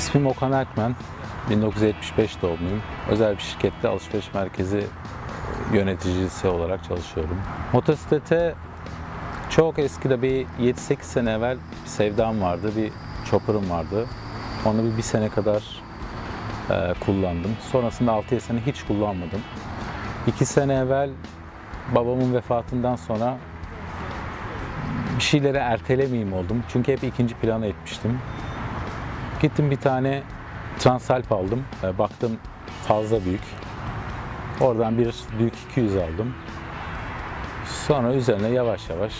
İsmim Okan Erkmen. 1975 doğumluyum. Özel bir şirkette alışveriş merkezi yöneticisi olarak çalışıyorum. Motosiklete çok eskide bir 7-8 sene evvel bir sevdam vardı, bir chopper'ım vardı. Onu bir, bir sene kadar e, kullandım. Sonrasında 6 sene hiç kullanmadım. 2 sene evvel babamın vefatından sonra bir şeyleri ertelemeyeyim oldum. Çünkü hep ikinci plana etmiştim. Gittim bir tane Transalp aldım. E, Baktım fazla büyük. Oradan bir büyük 200 aldım. Sonra üzerine yavaş yavaş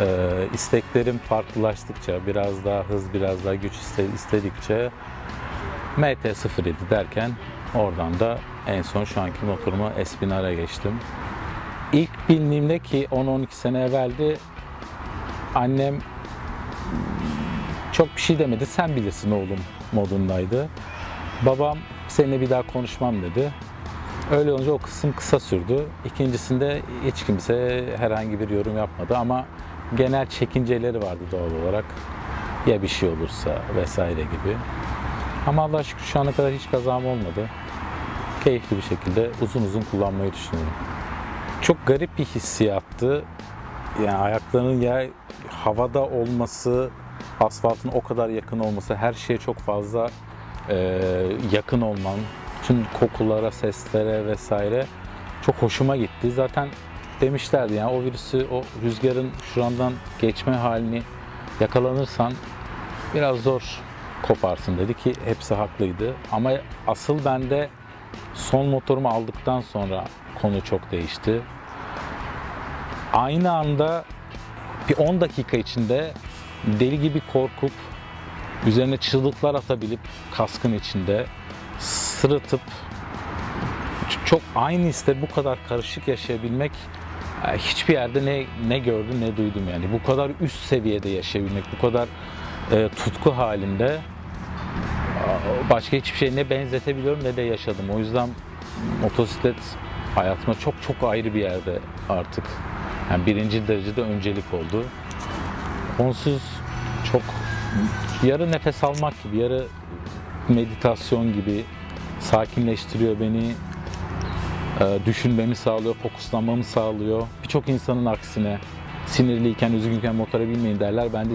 e, isteklerim farklılaştıkça, biraz daha hız, biraz daha güç iste- istedikçe MT-07 derken oradan da en son şu anki motoruma Espinar'a geçtim. İlk bindiğimde ki 10-12 sene evveldi annem çok bir şey demedi. Sen bilirsin oğlum modundaydı. Babam seninle bir daha konuşmam dedi. Öyle olunca o kısım kısa sürdü. İkincisinde hiç kimse herhangi bir yorum yapmadı ama genel çekinceleri vardı doğal olarak. Ya bir şey olursa vesaire gibi. Ama Allah şükür şu ana kadar hiç kazam olmadı. Keyifli bir şekilde uzun uzun kullanmayı düşünüyorum. Çok garip bir hissiyattı. Yani ayaklarının yer havada olması, asfaltın o kadar yakın olması, her şeye çok fazla e, yakın olman, tüm kokulara, seslere vesaire çok hoşuma gitti. Zaten demişlerdi yani o virüsü, o rüzgarın şurandan geçme halini yakalanırsan biraz zor koparsın dedi ki hepsi haklıydı. Ama asıl bende son motorumu aldıktan sonra konu çok değişti. Aynı anda bir 10 dakika içinde deli gibi korkup üzerine çığlıklar atabilip kaskın içinde sırıtıp çok aynı iste bu kadar karışık yaşayabilmek e, hiçbir yerde ne ne gördüm ne duydum yani. Bu kadar üst seviyede yaşayabilmek bu kadar e, tutku halinde başka hiçbir şey ne benzetebiliyorum ne de yaşadım. O yüzden motosiklet hayatıma çok çok ayrı bir yerde artık yani birinci derecede öncelik oldu onsuz çok yarı nefes almak gibi, yarı meditasyon gibi sakinleştiriyor beni. Ee, düşünmemi sağlıyor, fokuslanmamı sağlıyor. Birçok insanın aksine sinirliyken, üzgünken motora binmeyin derler. Ben de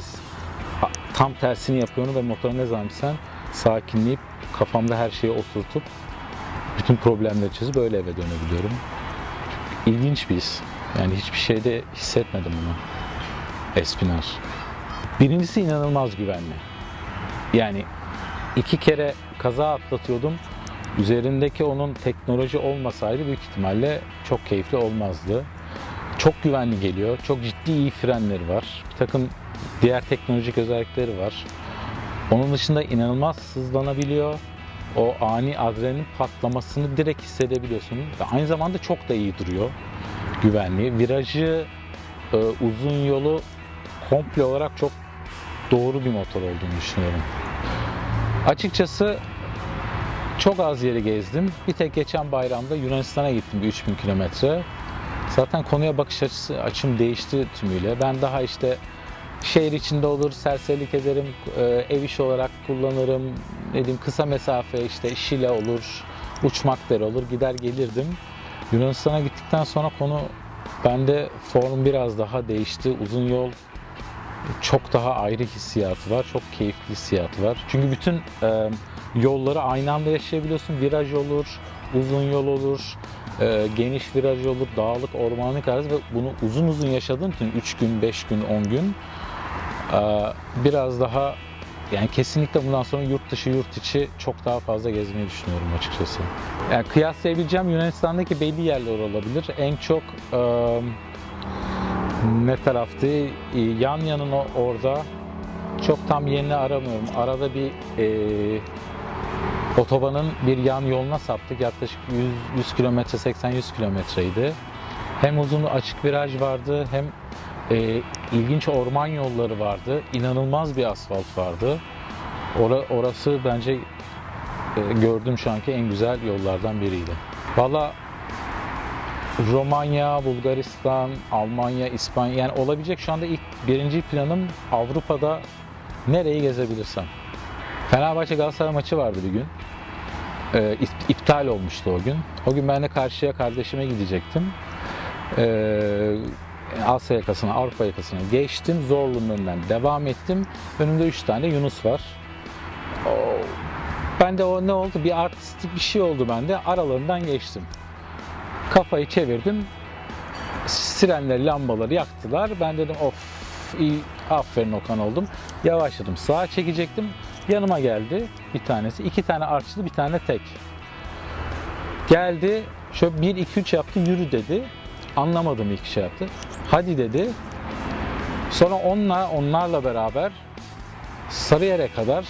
tam tersini yapıyorum ve motora ne zaman binsem sakinleyip kafamda her şeyi oturtup bütün problemleri çözüp böyle eve dönebiliyorum. İlginç bir his. Yani hiçbir şeyde hissetmedim bunu. Espinar. Birincisi inanılmaz güvenli. Yani iki kere kaza atlatıyordum. Üzerindeki onun teknoloji olmasaydı büyük ihtimalle çok keyifli olmazdı. Çok güvenli geliyor. Çok ciddi iyi frenleri var. Bir takım diğer teknolojik özellikleri var. Onun dışında inanılmaz hızlanabiliyor. O ani adrenalin patlamasını direkt hissedebiliyorsun. Ve aynı zamanda çok da iyi duruyor. Güvenli. Virajı, e, uzun yolu komple olarak çok doğru bir motor olduğunu düşünüyorum. Açıkçası çok az yeri gezdim. Bir tek geçen bayramda Yunanistan'a gittim bir 3000 kilometre. Zaten konuya bakış açısı açım değişti tümüyle. Ben daha işte şehir içinde olur, serserilik ederim, e, ev işi olarak kullanırım. Ne diyeyim kısa mesafe işte Şile olur, uçmak der olur, gider gelirdim. Yunanistan'a gittikten sonra konu bende form biraz daha değişti. Uzun yol çok daha ayrı hissiyatı var. Çok keyifli hissiyatı var. Çünkü bütün e, yolları aynı anda yaşayabiliyorsun. Viraj olur, uzun yol olur, e, geniş viraj olur, dağlık, ormanlık arası ve bunu uzun uzun yaşadığın için 3 gün, 5 gün, 10 gün e, biraz daha yani kesinlikle bundan sonra yurt dışı, yurt içi çok daha fazla gezmeyi düşünüyorum açıkçası. Yani kıyaslayabileceğim Yunanistan'daki belli yerler olabilir. En çok e, ne taraftı? Yan yanın o- orada. Çok tam yerini aramıyorum. Arada bir e, otobanın bir yan yoluna saptık. Yaklaşık 100, 100 kilometre, 80-100 kilometreydi. Hem uzun açık viraj vardı hem e, ilginç orman yolları vardı. İnanılmaz bir asfalt vardı. Ora, orası bence e, gördüğüm şu anki en güzel yollardan biriydi. Valla Romanya, Bulgaristan, Almanya, İspanya yani olabilecek şu anda ilk birinci planım Avrupa'da nereyi gezebilirsem. Fenerbahçe Galatasaray maçı vardı bir gün. Ee, ip- iptal olmuştu o gün. O gün ben de karşıya kardeşime gidecektim. Ee, Asya yakasına, Avrupa yakasına geçtim. Zorlu'nun önünden devam ettim. Önümde 3 tane Yunus var. Ben de o ne oldu? Bir artistik bir şey oldu bende. Aralarından geçtim. Kafayı çevirdim. Sirenleri, lambaları yaktılar. Ben dedim of iyi aferin Okan oldum. Yavaşladım. Sağa çekecektim. Yanıma geldi bir tanesi. iki tane arçlı bir tane tek. Geldi. Şöyle 1 2 3 yaptı. Yürü dedi. Anlamadım ilk şey yaptı. Hadi dedi. Sonra onunla onlarla beraber Sarıyer'e kadar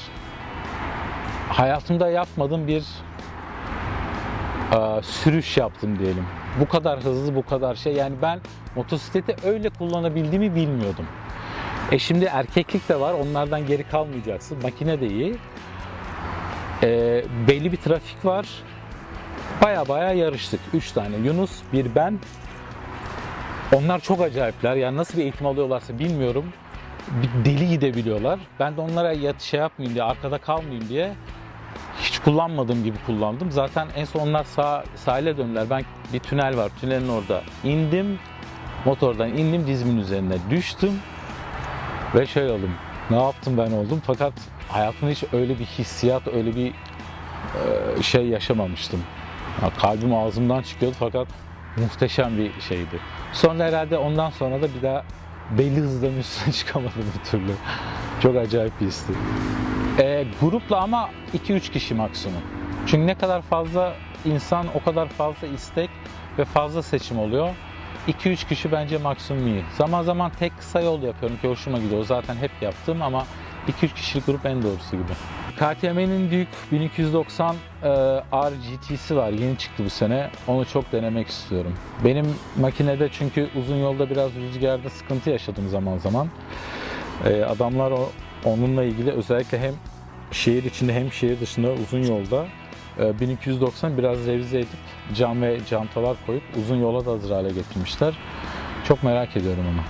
hayatımda yapmadığım bir e, sürüş yaptım diyelim. Bu kadar hızlı, bu kadar şey. Yani ben motosikleti öyle kullanabildiğimi bilmiyordum. E şimdi erkeklik de var. Onlardan geri kalmayacaksın. Makine de iyi. E, belli bir trafik var. Baya baya yarıştık. Üç tane Yunus, bir ben. Onlar çok acayipler. Yani nasıl bir eğitim alıyorlarsa bilmiyorum. Bir deli gidebiliyorlar. Ben de onlara yat şey yapmayayım diye, arkada kalmayayım diye kullanmadığım gibi kullandım. Zaten en son onlar sağ, sahile döndüler. Ben bir tünel var. Tünelin orada indim. Motordan indim. Dizimin üzerine düştüm. Ve şey oldum. Ne yaptım ben oldum. Fakat hayatımda hiç öyle bir hissiyat, öyle bir şey yaşamamıştım. Ya kalbim ağzımdan çıkıyordu fakat muhteşem bir şeydi. Sonra herhalde ondan sonra da bir daha belli hızdan üstüne çıkamadım bir türlü. Çok acayip bir histi. E, grupla ama 2-3 kişi maksimum. Çünkü ne kadar fazla insan o kadar fazla istek ve fazla seçim oluyor. 2-3 kişi bence maksimum iyi. Zaman zaman tek kısa yol yapıyorum ki hoşuma gidiyor. Zaten hep yaptım ama 2-3 kişilik grup en doğrusu gibi. KTM'nin büyük 1290 e, R GT'si var. Yeni çıktı bu sene. Onu çok denemek istiyorum. Benim makinede çünkü uzun yolda biraz rüzgarda sıkıntı yaşadım zaman zaman. E, adamlar o, onunla ilgili özellikle hem şehir içinde hem şehir dışında uzun yolda e, 1290 biraz revize edip cam ve cantalar koyup uzun yola da hazır hale getirmişler. Çok merak ediyorum onu.